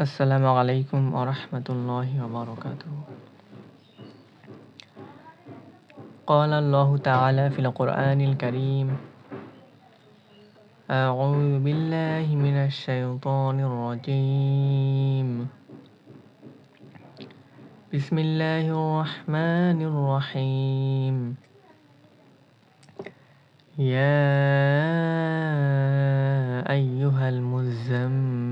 السلام عليكم ورحمة الله وبركاته. قال الله تعالى في القرآن الكريم أعوذ بالله من الشيطان الرجيم. بسم الله الرحمن الرحيم. يا أيها المزمل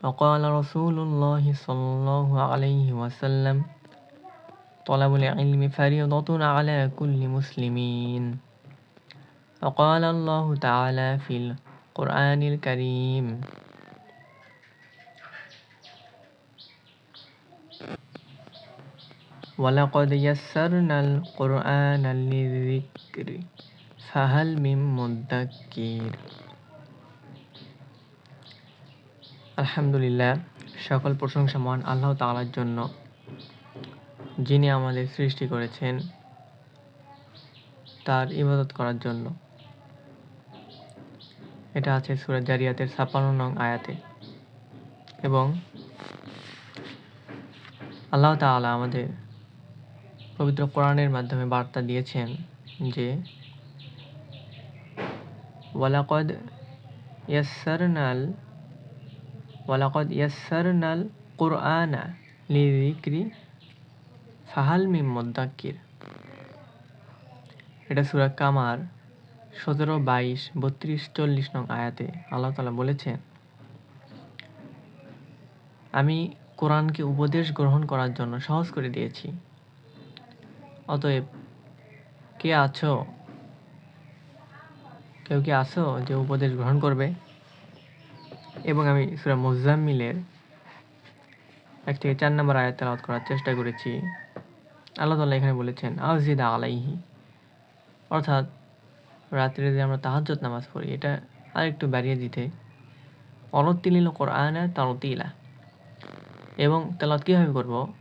وقال رسول الله صلى الله عليه وسلم طلب العلم فريضة على كل مسلمين. وقال الله تعالى في القرآن الكريم ولقد يسرنا القرآن للذكر فهل من مدكر؟ আলহামদুলিল্লাহ, সকল প্রশংসা মহান আল্লাহ তাআলার জন্য, যিনি আমাদের সৃষ্টি করেছেন তার ইবাদত করার জন্য। এটা আছে সুরাজ জারিয়াতের ছাপ্পান্ন নং আয়াতে। এবং আল্লাহ তাআলা আমাদের পবিত্র কোরআনের মাধ্যমে বার্তা দিয়েছেন যে, ওয়ালাকদ ইয়াসারনাল ওয়ালাকদ ইয়াসারনাল কোরআনা লিজিক্রি ফাহাল মিম মদ্দাক্কির এটা সুরা কামার, সতেরো, বাইশ, বত্রিশ, চল্লিশ নং আয়াতে আল্লাহ তালা বলেছেন, আমি কোরআনকে উপদেশ গ্রহণ করার জন্য সহজ করে দিয়েছি। অতএব কে আছো? কেউ কি আছো যে উপদেশ গ্রহণ করবে? এবং আমি সুরা মুজাম্মিলের এক থেকে চার নম্বর আয়াত তেলাওয়াত করার চেষ্টা করেছি। আল্লাহ তাল্লাহ এখানে বলেছেন আউজিদা আলাইহি। অর্থাৎ রাত্রে যে আমরা তাহাজ্জত নামাজ পড়ি, এটা আরেকটু বাড়িয়ে দিতে। অনতিলিল কোরআনা তারতিলা এবং তেলাওয়াত কীভাবে করব?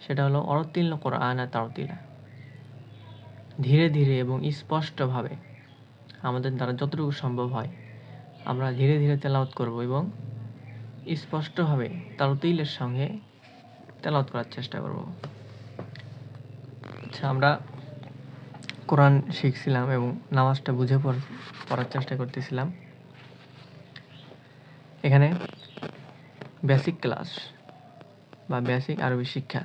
সেটা হলো অরতিল্ল কোরআনা তারতিলা ধীরে ধীরে এবং স্পষ্টভাবে আমাদের দ্বারা যতটুকু সম্ভব হয় আমরা ধীরে ধীরে তেলাওয়াত করব এবং স্পষ্টভাবে তারতিলের সঙ্গে তেলাওয়াত করার চেষ্টা করব। আচ্ছা আমরা কোরআন শিখছিলাম এবং নামাজটা বুঝে পড়ার চেষ্টা করতেছিলাম। এখানে বেসিক ক্লাস বা বেসিক আরবি শিক্ষা,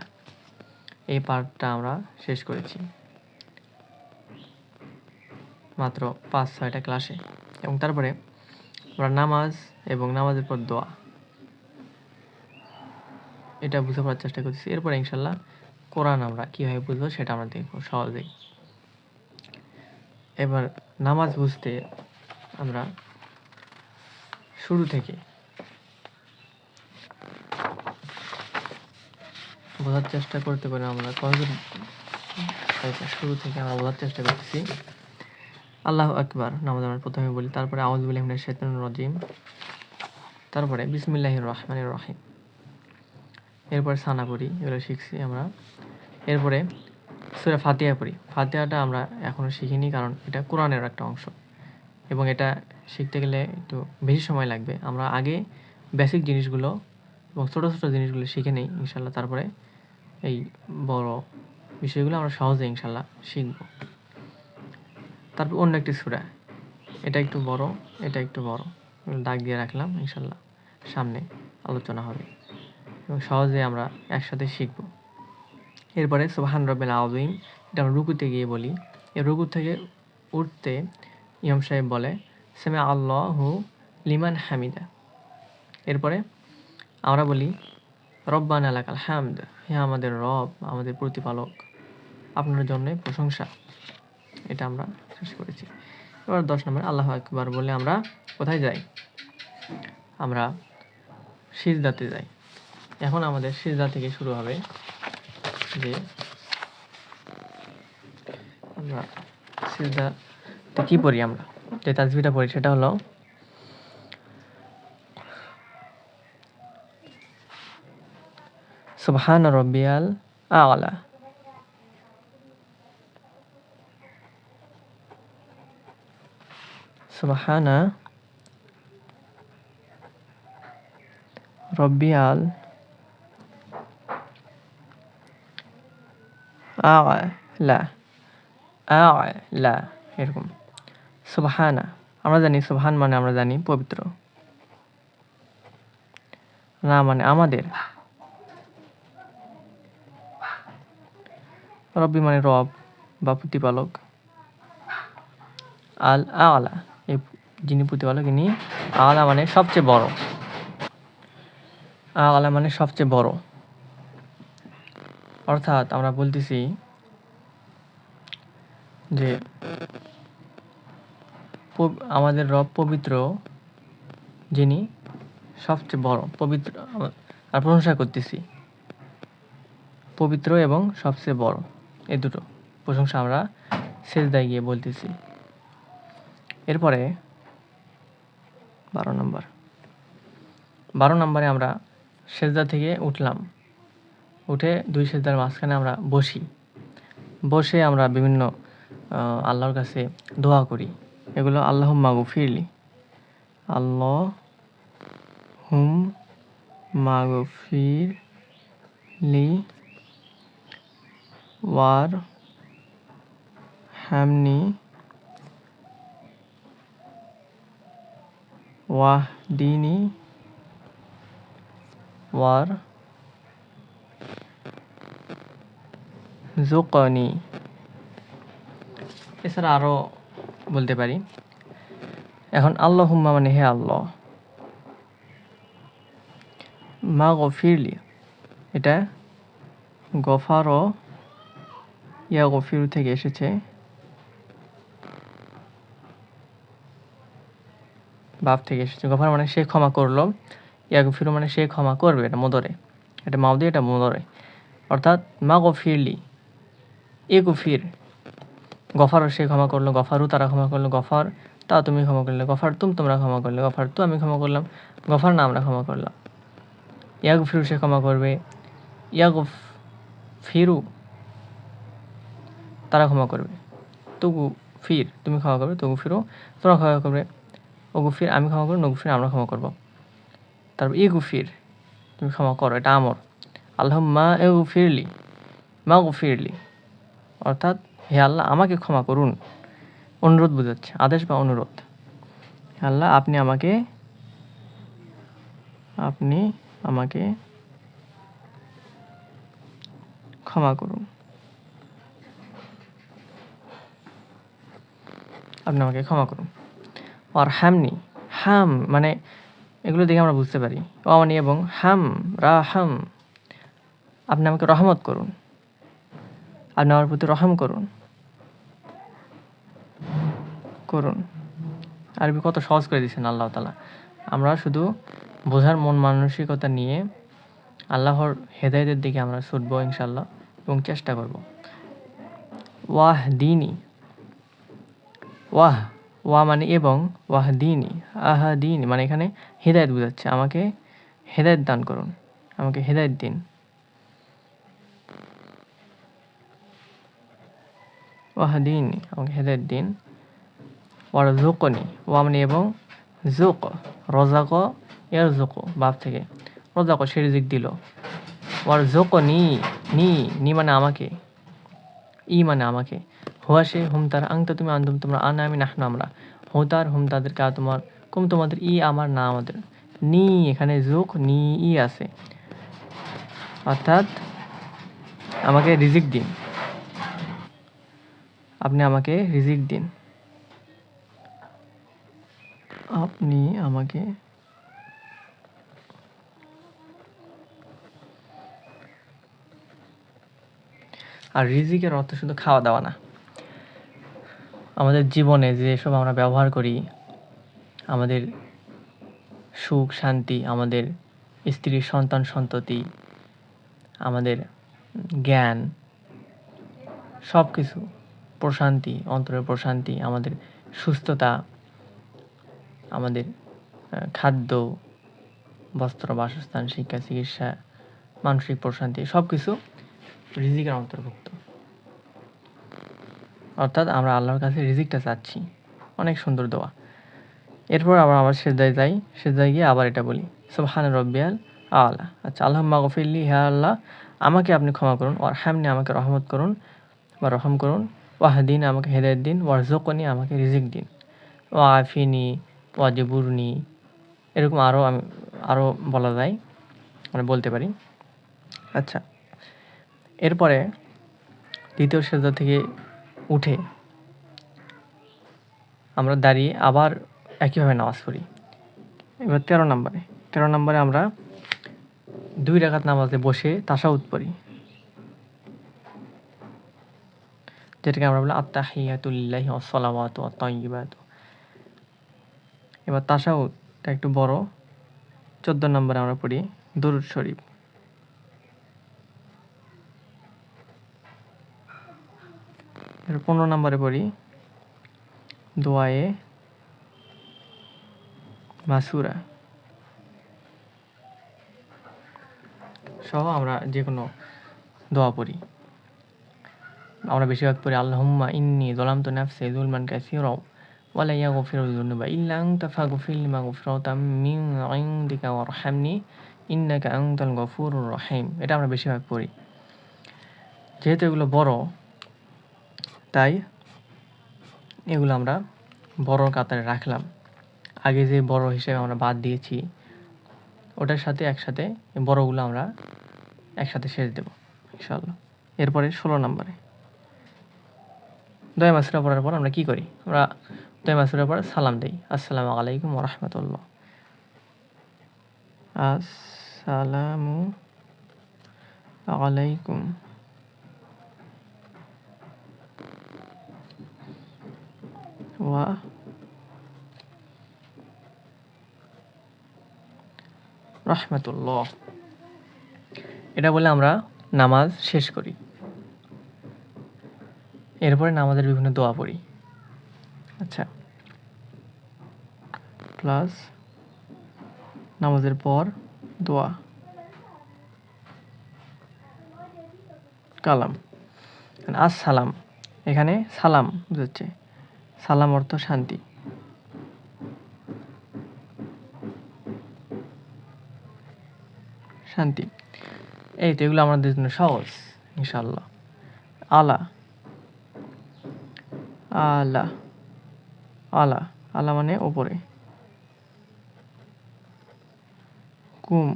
এই পার্টটা আমরা শেষ করেছি। মাত্র পাঁচ ছয়টা ক্লাসে এবং তারপরে নামাজ এবং নামাজের পর দোয়া। এটা বুঝে পড়ার চেষ্টা করছি এরপর ইনশাল্লাহ কোরআন আমরা কীভাবে বুঝব সেটা আমরা দেখব সহজেই। এবার নামাজ বুঝতে আমরা শুরু থেকে বোঝার চেষ্টা করতে পারি আমরা কয়েকজন শুরু থেকে আমরা বোঝার চেষ্টা করতেছি। আল্লাহ আকবার, নামাজ আমরা প্রথমে বলি। তারপরে আউজবুল ইমনের শেতন রজিম। তারপরে বিসমিল্লাহ রহমান রহিম। এরপরে সানা পড়ি, এগুলো শিখছি আমরা। এরপরে সুরা ফাতিহা পড়ি। ফাতিহাটা আমরা এখনও শিখিনি কারণ এটা কোরআনের একটা অংশ। এবং এটা শিখতে গেলে একটু বেশি সময় লাগবে। আমরা আগে বেসিক জিনিসগুলো এবং ছোটো ছোটো জিনিসগুলো শিখে নিই ইনশাল্লাহ তারপরে এই বড় বিষয়গুলো আমরা সহজে ইনশাল্লাহ শিখব। তারপর অন্য একটি সুরা। এটা একটু বড়, এটা একটু বড়। দাগ দিয়ে রাখলাম, ইনশাল্লাহ সামনে আলোচনা হবে। এবং সহজে আমরা একসাথে শিখব। এরপরে সোহান রবেল আউদিম এটা আমরা রুকুতে গিয়ে বলি। এ রুকু থেকে উঠতে ইমাম সাহেব বলে সেমে আল্লাহ লিমান হামিদা। এরপরে আমরা বলি, রব্বান আলাকাল হামদ। হ্যাঁ আমাদের রব, আমাদের প্রতিপালক। আপনার জন্য প্রশংসা। এটা আমরা শেষ করেছি। এবার দশ নম্বর আল্লাহ একবার বলে আমরা কোথায় যাই? আমরা সিজদাতে যাই। এখন আমাদের সিজদা থেকে শুরু হবে যে আমরা সিজদা তো কি পড়ি আমরা? যে তাজবিটা পড়ি সেটা হলো সুবহান রব্বিয়াল আলা। সুবহানা রব্বিয়াল আলা আলা এরকম। সুবহানা, আমরা জানি সুবহান মানে আমরা জানি পবিত্র। না মানে আমাদের। রব্বি মানে রব বা প্রতিপালক। আল আলা এই যিনি প্রতিপালক, ইনি আলা মানে সবচেয়ে বড়। আলা মানে সবচেয়ে বড়। অর্থাৎ আমরা বলতেছি যে আমাদের রব পবিত্র, যিনি সবচেয়ে বড়, পবিত্র আর প্রশংসা করতেছি। পবিত্র এবং সবচেয়ে বড়, এই দুটো প্রশংসা আমরা সেজদায় গিয়ে বলতেছি। এরপরে বারো নম্বর। বারো নম্বরে আমরা সেজদা থেকে উঠলাম। উঠে দুই সেজদার মাঝখানে আমরা বসি। বসে আমরা বিভিন্ন আল্লাহর কাছে দোয়া করি। এগুলো আল্লাহ মাগু ফিরলি আল্লাহ হুম মাগু ফিরলি ওয়ার হ্যামনি ওয়াহদিনি ওয়ার জুকনি এছাড়া আরও বলতে পারি। এখন আল্লাহ হুম্মা মানে হে আল্লাহ। মা গফিরলি এটা গফার ইয়া গফির থেকে এসেছে। বাপ থেকে এসেছে। গফার মানে সে ক্ষমা করল ইয়া গফির মানে সে ক্ষমা করবে, এটা মদরে। এটা মাউদি, এটা মদরে। অর্থাৎ মা গফিরলি এ গফির গফারও সে ক্ষমা করল, গফারও তারা ক্ষমা করল, গফার তা তুমি ক্ষমা করলে, গফার তুম তোমরা ক্ষমা করলে, গফার তু আমি ক্ষমা করলাম, গফার না আমরা ক্ষমা করলাম। ইয়াগ ফিরু সে ক্ষমা করবে ইয়াগ ফিরু তারা ক্ষমা করবে। তবু ফির, তুমি ক্ষমা করবে তবু ফিরো তোমরা ক্ষমা করবে। ও গুফির, আমি ক্ষমা করব নগুফির আমরা ক্ষমা করব। তারপর ই গুফির, তুমি ক্ষমা করো, এটা আমর। আল্লাহ মা এ গুফিরলি, মা গুফিরলি। অর্থাৎ, হে আল্লাহ, আমাকে ক্ষমা করুন। অনুরোধ বোঝাচ্ছে, আদেশ বা অনুরোধ। আল্লাহ, আপনি আমাকে আপনি আমাকে ক্ষমা করুন। আপনি আমাকে ক্ষমা করুন। আর হ্যামনি হাম মানে এগুলো দেখে আমরা বুঝতে পারি। অমানি এবং হাম রা হাম আপনি আমাকে রহমত করুন। আপনি আমার প্রতি রহম করুন। করুন। আরবি কত সহজ করে দিয়েছেন আল্লাহ তালা আমরা শুধু বোঝার মন মানসিকতা নিয়ে আল্লাহর হেদায়তের দিকে আমরা ছুটবো ইনশাল্লাহ এবং চেষ্টা করব। ওয়াহ দিনী ওয়াহ ওয়া মানে এবং ওয়াহ দিনী আহা দিন মানে এখানে হেদায়ত বোঝাচ্ছে। আমাকে হেদায়ত দান করুন। আমাকে হেদায়ত দিন। ওয়াহদিন, আমাকে হেদায়ত দিন। ওয়ার জোকনি ওয়া মানে এবং জোক রজাক এর জোক বাপ থেকে। রজাক সে রিজিক দিল। ওয়ার জোক নি নি নি মানে আমাকে। ই মানে আমাকে। হুয়া সে হুম তার আংতা তুমি আন্দুম তোমরা আনা আমি নাহনু আমরা। হু তার হুম তাদেরকে আর তোমার, কুম তোমাদের ই আমার না আমাদের। নি এখানে জোক, নি ই আছে। অর্থাৎ আমাকে রিজিক দিন। আপনি আমাকে রিজিক দিন। আপনি আমাকে আর রিজিকের অর্থ শুধু খাওয়া দাওয়া না। আমাদের জীবনে যেসব আমরা ব্যবহার করি, আমাদের সুখ, শান্তি, আমাদের স্ত্রী, সন্তান, সন্ততি, আমাদের জ্ঞান সব কিছু প্রশান্তি, অন্তরের প্রশান্তি, আমাদের সুস্থতা, আমাদের খাদ্য, বস্ত্র, বাসস্থান, শিক্ষা, চিকিৎসা, মানসিক প্রশান্তি সব কিছু রিজিকের অন্তর্ভুক্ত। অর্থাৎ আমরা আল্লাহর কাছে রিজিকটা চাচ্ছি। অনেক সুন্দর দোয়া। এরপর আবার আবার সেজদায় যাই, সেজদায় গিয়ে আবার এটা বলি। সুবহান রব্বিয়াল আল্লাহ আচ্ছা আল্লাহ মাগফিল্লি হ্যা আল্লাহ, আমাকে আপনি ক্ষমা করুন ওর হ্যামনি আমাকে রহমত করুন, বা রহম করুন, ওয়াহদিন আমাকে হেদায়ত দিন ওয়ারজকনি আমাকে রিজিক দিন। ও আফিনি ওয়াজিবুরনি, এরকম আরও আমি আরও বলা যায় মানে বলতে পারি। আচ্ছা এরপরে দ্বিতীয় সেজদা থেকে উঠে আমরা দাঁড়িয়ে আবার একইভাবে নামাজ পড়ি। এবার তেরো নম্বরে। তেরো নম্বরে আমরা দুই রাকাত নামাজে বসে তাসাউদ পড়ি। যেটাকে আমরা বলি আত্মাহিয়াতুল্লাহি আসসালামাতু আত্মাইবাত এবার তাসাউদটা একটু বড়। চোদ্দ নম্বরে আমরা পড়ি দরুদ শরীফ। পনেরো নম্বরে পড়ি। দোয়ায়ে মাসুরা। সহ আমরা যে কোনো দোয়া পড়ি। আমরা বেশিরভাগ পড়ি, আল্লাহুম্মা ইন্নি তো নাফসি যুলমান কাসীরা ওয়ালা ইয়াগফিরুয যুনুবা ইল্লা আনতা ফাগফির লিমা গফিরাতা মিন ইনদিকা ওয়ারহামনি ইন্নাকা আনতাল গফুরুর রহিম। এটা আমরা বেশিরভাগ পড়ি। যেহেতু এগুলো বড় তাই এগুলো আমরা বড় কাতারে রাখলাম। আগে যে বড় হিসেবে আমরা বাদ দিয়েছি, ওটার সাথে একসাথে বড়গুলো আমরা একসাথে শেষ দেব ইনশাল্লাহ এরপরে ষোলো নম্বরে। দয় মাসুরা পড়ার পর আমরা কি করি? আমরা দয় মাসুরা পর সালাম দিই। আসসালামু আলাইকুম রহমতুল্লাহ। আসসালামু আলাইকুম। ওয়া রহমতুল্লাহ এটা বলে আমরা নামাজ শেষ করি। এরপরে নামাজের বিভিন্ন দোয়া পড়ি। আচ্ছা। প্লাস নামাজের পর দোয়া। কালাম। আস সালাম এখানে সালাম বুঝাচ্ছে। সালাম অর্থ শান্তি। শান্তি। এই তো এগুলো আমাদের জন্য সহজ ইনশাল্লাহ আলা। আলা। আলা। আলা মানে ওপরে কুম।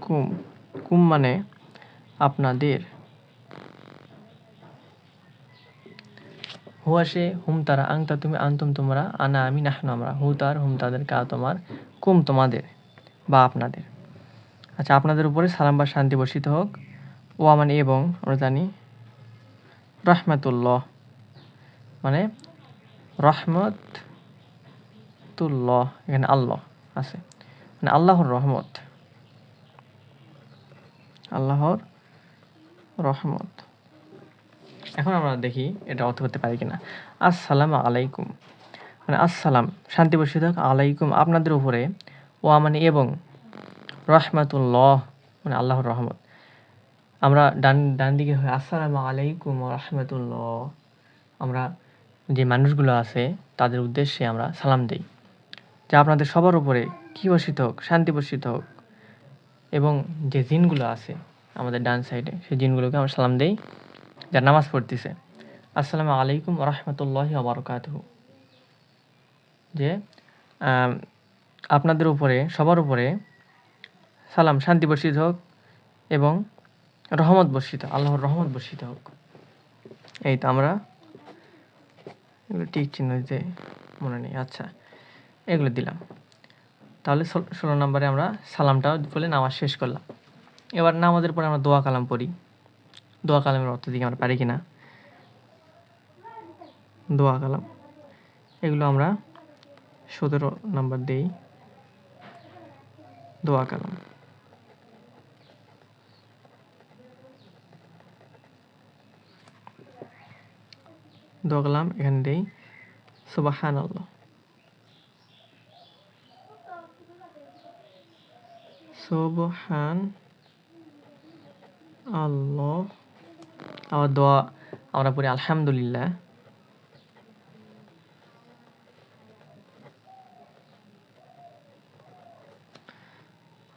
কুম। কুম মানে আপনাদের। হুয়াশে হুম তারা আংতা তুমি, আনতুম তোমরা, আনা আমি, নাহনু আমরা। হু তার, হুম তাদের, কা তোমার, কুম তোমাদের, বা আপনাদের। আচ্ছা আপনাদের উপরে সালাম বা শান্তি বর্ষিত হোক। ও মানে এবং আমরা জানি রহমাতুল্লাহ। মানে রহমত তুল্লাহ এখানে আল্লাহ আছে। মানে আল্লাহর রহমত। আল্লাহর রহমত। এখন আমরা দেখি এটা অর্থ করতে পারি কিনা। আসসালাম আলাইকুম। মানে আসসালাম, শান্তি বর্ষিত হোক আলাইকুম আপনাদের উপরে। ও মানে এবং রহমাতুল্লাহ মানে আল্লাহর রহমত। আমরা ডান ডান দিকে হয় আসসালামু আলাইকুম রহমতুল্লাহ। আমরা যে মানুষগুলো আছে, তাদের উদ্দেশ্যে আমরা সালাম দিই। যা আপনাদের সবার উপরে কী বসিত হোক, শান্তি বসিত হোক, এবং যে জিনগুলো আছে আমাদের ডান সাইডে, সেই জিনগুলোকে আমরা সালাম দেই। যারা নামাজ পড়তেছে। আসসালামু আলাইকুম রহমতুল্লাহ আবরকাত যে আপনাদের উপরে, সবার উপরে সালাম, শান্তি বর্ষিত হোক এবং রহমত বর্ষিত, আল্লাহর রহমত বর্ষিত হোক। এই তো আমরা এগুলো টিক চিহ্ন দিতে মনে নেই আচ্ছা এগুলো দিলাম। তাহলে ষোলো নম্বরে আমরা সালামটা বলে নামাজ শেষ করলাম। এবার নামাজের পরে আমরা দোয়া কালাম পড়ি। দোয়া কালামের অর্থ দিকে আমরা পারি কিনা? দোয়া কালাম। এগুলো আমরা সতেরো নাম্বার দিই। দোয়া কালাম। দোয়া কালাম এখানে দেই সুবাহান আল্লাহ সুবহান আল্লাহ আবার দোয়া আমরা পড়ি আলহামদুলিল্লাহ।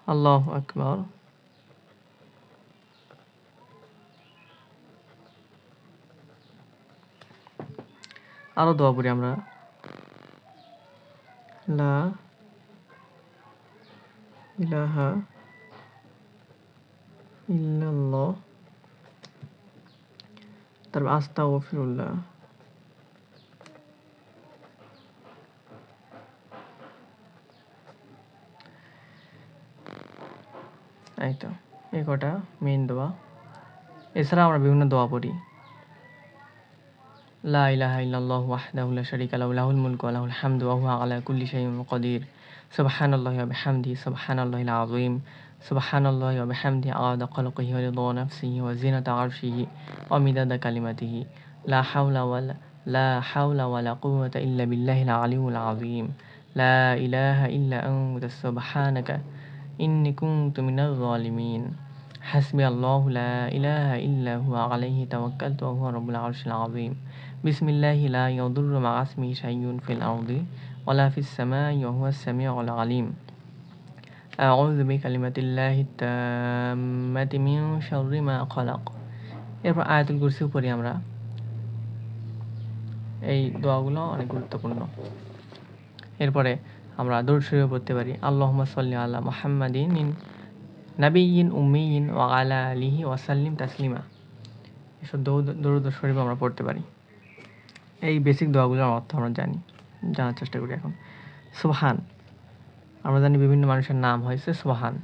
আল্লাহ আকবর। আরও দোয়া পড়ি আমরা। লা ইলাহা ইল্লাল্লাহ। তারপর আস্তাগফিরুল্লাহ এই তো এই কটা মেইন দোয়া এছাড়া আমরা বিভিন্ন দোয়া পড়ি লা ইলাহা ইল্লাল্লাহু ওয়াহদাহু লা শারীকা লাহু লাহুল মুলকু ওয়া লাহুল হামদু ওয়া হুয়া আলা কুল্লি শাইইন কাদির سبحان الله وبحمده سبحان الله العظيم سبحان الله وبحمده عاد قلقه ورضا نفسه وزينة عرشه ومداد كلمته. لا حول ولا لا حول ولا قوة إلا بالله العلي العظيم. لا إله إلا أنت سبحانك إني كنت من الظالمين. حسبي الله لا إله إلا هو عليه توكلت وهو رب العرش العظيم. بسم الله لا يضر مع اسمه شيء في الأرض ولا في السماء وهو السميع العليم أعوذ بكلمة الله التامة من شر ما خلق এরপর আয়াতুল কুরসিও পড়ি আমরা এই দোয়াগুলো অনেক গুরুত্বপূর্ণ এরপরে আমরা দৌড় শরীফ পড়তে পারি আল্লাহ সাল্লি আল্লাহ মোহাম্মদিন ইন নাবিয়িন উম্মিয়িন ও আলা আলিহি ওয়াসাল্লিম তাসলিমা এসব দৌড় শরীফ আমরা পড়তে পারি এই বেসিক দোয়াগুলোর অর্থ আমরা জানি জানার চেষ্টা করি এখন। সুবহান, আমরা জানি বিভিন্ন মানুষের নাম হয়েছে সোহান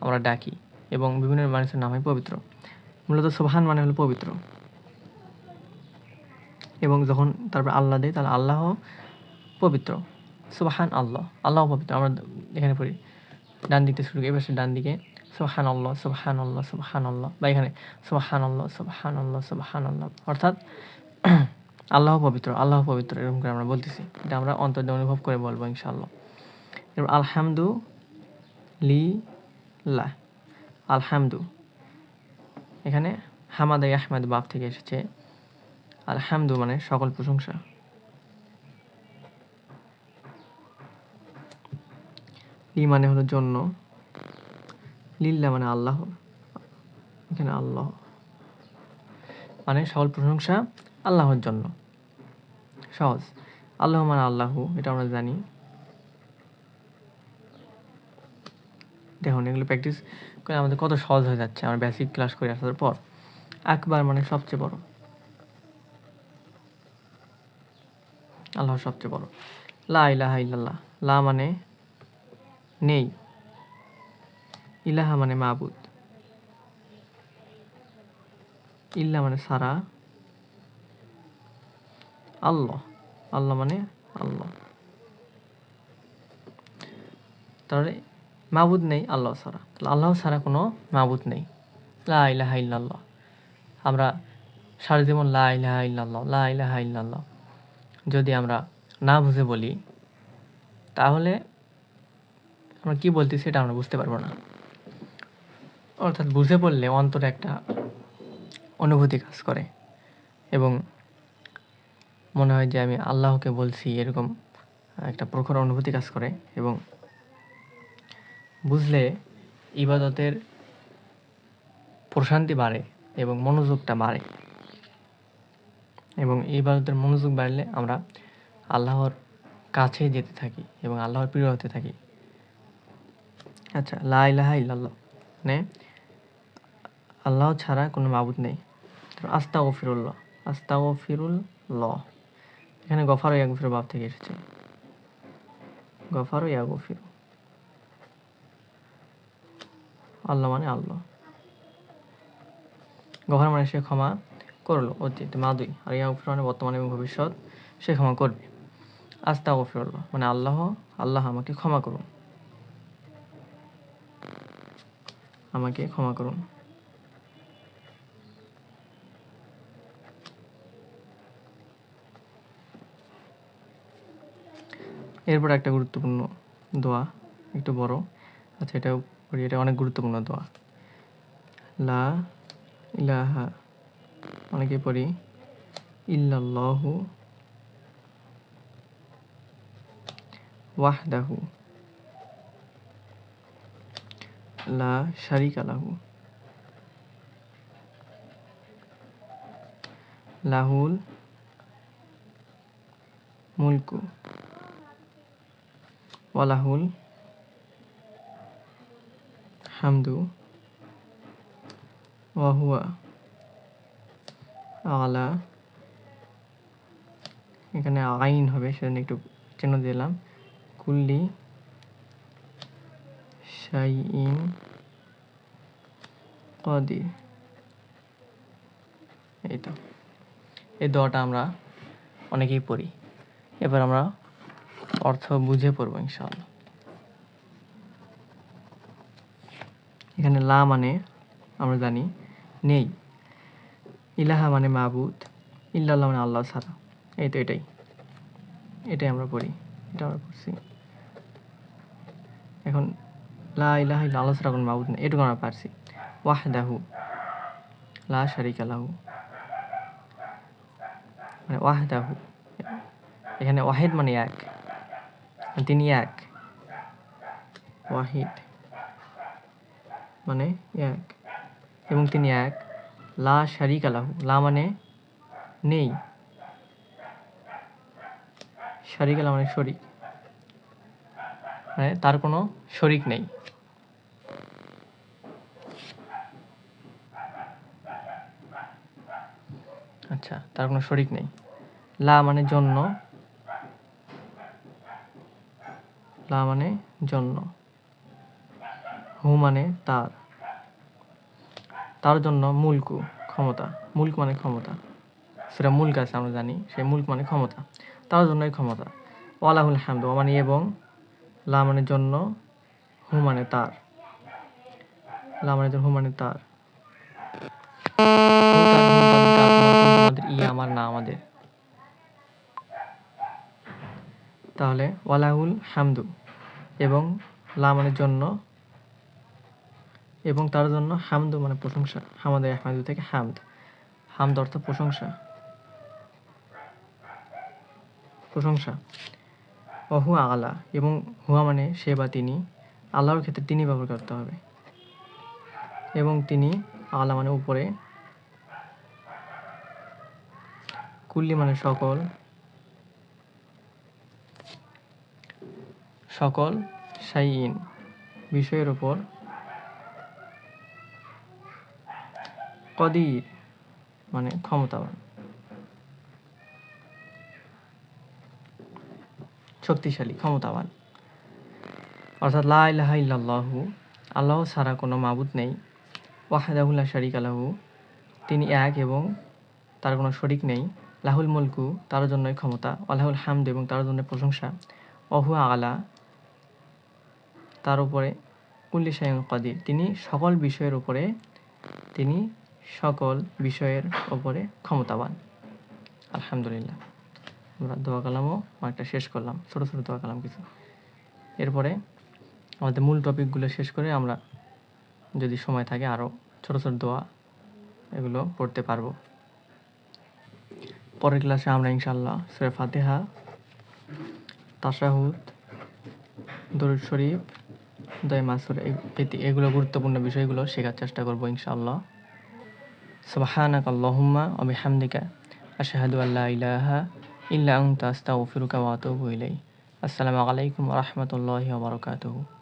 আমরা ডাকি এবং বিভিন্ন মানুষের নাম হয় পবিত্র। মূলত সুবহান মানে হলো পবিত্র। এবং যখন তারপর আল্লাহ দেয়, তাহলে আল্লাহ পবিত্র। সুবাহান আল্লাহ আল্লাহ পবিত্র, আমরা এখানে পড়ি। ডান দিকে শুরু এবার ডান দিকে। সুবাহান আল্লাহ সুবাহান আল্লাহ সুবাহান আল্লাহ, বা এখানে সুবাহান আল্লাহ সুবাহান আল্লাহ সুবাহান আল্লাহ, অর্থাৎ আল্লাহ পবিত্র আল্লাহ পবিত্র, এরকম করে আমরা বলতেছি। এটা আমরা অন্তর অনুভব করে বলব, ইনশাআল্লাহ। এবার আলহামদু লি লা আলহামদু। এখানে হামাদ আহমেদ বাপ থেকে এসেছে। আলহামদু মানে সকল প্রশংসা। লি মানে হলো জন্য। লিল্লা মানে আল্লাহ। এখানে আল্লাহ। মানে সকল প্রশংসা আল্লাহর জন্য। সহজ। আল্লাহ মানে আল্লাহ, এটা আমরা জানি। দেখুন, এগুলো প্র্যাকটিস করে আমাদের কত সহজ হয়ে যাচ্ছে। আমরা বেসিক ক্লাস করে আসার পর আকবার মানে সবচেয়ে বড়। আল্লাহ সবচেয়ে বড়। লা ইলাহা ইল্লাল্লাহ, লা মানে নেই। ইলাহা মানে মাবুদ। ইল্লা মানে সারা। আল্লাহ। আল্লাহ মানে আল্লাহ। তাহলে মাবুদ নেই আল্লাহ ছাড়া। তাহলে আল্লাহ ছাড়া কোনো মাবুদ নেই। লা ইলাহা ইল্লাল্লাহ। আমরা সারা জীবন লা ইলাহা ইল্লাল্লাহ, লা ইলাহা ইল্লাল্লাহ। যদি আমরা না বুঝে বলি, তাহলে আমরা কি বলতেছি সেটা আমরা বুঝতে পারব না। অর্থাৎ বুঝে পড়লে অন্তরে একটা অনুভূতি কাজ করে। এবং মনে হয় যে আমি আল্লাহকে বলছি এরকম একটা প্রখর অনুভূতি কাজ করে এবং বুঝলে ইবাদতের প্রশান্তি বাড়ে এবং মনোযোগটা বাড়ে। এবং ইবাদতের মনোযোগ বাড়লে আমরা আল্লাহর কাছে যেতে থাকি এবং আল্লাহর প্রিয় হতে থাকি। আচ্ছা লা ইলাহা ইল্লাল্লাহ মানে আল্লাহ ছাড়া কোনো মাবুদ নেই। আস্তা গফিরুল্লাহ আস্তা গফিরুল ল এখানে গফার গফির বাপ থেকে এসেছে। গফার ইয়া গফির আল্লাহ মানে আল্লাহ। গফার মানে সে ক্ষমা করল, অতীত মাদুই। আর ইয়া গফির মানে বর্তমান এবং ভবিষ্যৎ, সে ক্ষমা করবে। আস্তা গফিরুল্লাহ মানে আল্লাহ আল্লাহ আমাকে ক্ষমা করুন। আমাকে ক্ষমা করুন। এরপর একটা গুরুত্বপূর্ণ দোয়া, একটু বড়। আচ্ছা এটাও পড়ি, এটা অনেক গুরুত্বপূর্ণ দোয়া। লা ইলাহা, অনেকে পড়ি। ইল্লাল্লাহু ওয়াহদাহু, লা শারিকা লাহু। লাহুল মুলকু। ওয়ালাহুল হামদু ওয়াহুয়া আলা। এখানে আইন হবে, সেজন্য একটু চিহ্ন দিলাম। কুল্লি শাইইন কদির। এই তো এই দোয়াটা আমরা অনেকেই পড়ি। এবার আমরা অর্থ বুঝে পড়ব ইনশাআল্লাহ। এখানে লা মানে আমরা জানি নেই। ইলাহা মানে মাবুদ, ইল্লাল্লাহ মানে আল্লাহ ছাড়া। এই তো এটাই। এটাই আমরা পড়ি, এটা আমরা পড়ছি। এখন লা ইলাহা ইল্লা আল্লাহ ছাড়া কোনো মাবুদ নেই। এটুকু আমরা পারছি। ওয়াহদাহু, লা শারিকা লাহু। মানে ওয়াহদাহু। এখানে ওয়াহিদ মানে এক। তিনি এক। ওয়াহিদ। মানে এক। এবং তিনি এক। লা শারিক আলাহু লা মানে নেই। শারিক আলা মানে শরিক। মানে তার কোনো শরিক নেই। আচ্ছা তার কোনো শরিক নেই। লা মানে জন্য লা মানে জন্য। হু মানে তার। তার জন্য মুলকু ক্ষমতা। মুলক মানে ক্ষমতা। সেটা মুলক আছে আমরা জানি। সেই মুলক মানে ক্ষমতা। তার জন্যই ক্ষমতা। ওয়ালাহুল হামদ ও মানে এবং। লা মানে জন্য হু মানে তার। লা মানে হু মানে তার। তোমাদের, ই আমার না আমাদের। তাহলে ওয়ালাহুল হামদু। এবং লা মানে জন্য এবং তার জন্য হামদু মানে প্রশংসা। হামাদের আহমাদু থেকে হামদ। হামদ অর্থ প্রশংসা। প্রশংসা। অহু আলা এবং হুয়া মানে সে বা তিনি। আল্লাহর ক্ষেত্রে তিনি ব্যবহার করতে হবে। এবং তিনি আলা মানে উপরে। কুল্লি মানে সকল। সকল সাইন বিষয়ের ওপর কদির মানে ক্ষমতাবান। শক্তিশালী, ক্ষমতাবান। অর্থাৎ লা ইলাহা আল্লাহ ছাড়া কোনো মাবুদ নেই। ওয়াহাদাহুল্লাহ শারিক আলাহু তিনি এক এবং তার কোনো শরিক নেই। লাহুল মুলকু, তার জন্যই ক্ষমতা। আল্লাহুল হামদ এবং তার জন্য প্রশংসা। অহু আলা তার উপরে কুল্লি সাইম কাদির। তিনি সকল বিষয়ের উপরে, তিনি সকল বিষয়ের ওপরে ক্ষমতাবান। আলহামদুলিল্লাহ। আমরা দোয়া কালামও অনেকটা শেষ করলাম, ছোটো ছোটো দোয়া কালাম কিছু। এরপরে আমাদের মূল টপিকগুলো শেষ করে আমরা যদি সময় থাকে আরও ছোটো ছোটো দোয়া এগুলো পড়তে পারব। পরের ক্লাসে আমরা ইনশাল্লাহ সুরে ফাতেহা তাসাহুদ দরুদ শরীফ দয় মাসুর এগুলো গুরুত্বপূর্ণ বিষয়গুলো শেখার চেষ্টা করব ইনশাআল্লাহ। সুবহানাক আল্লাহুম্মা ওয়া বিহামদিকা, আশহাদু আল্লাহ ইলাহা ইল্লা আনতা, আস্তাগফিরুকা ওয়া আতুবু ইলাইহি আসসালামু আলাইকুম রাহমাতুল্লাহি বারাকাতুহু।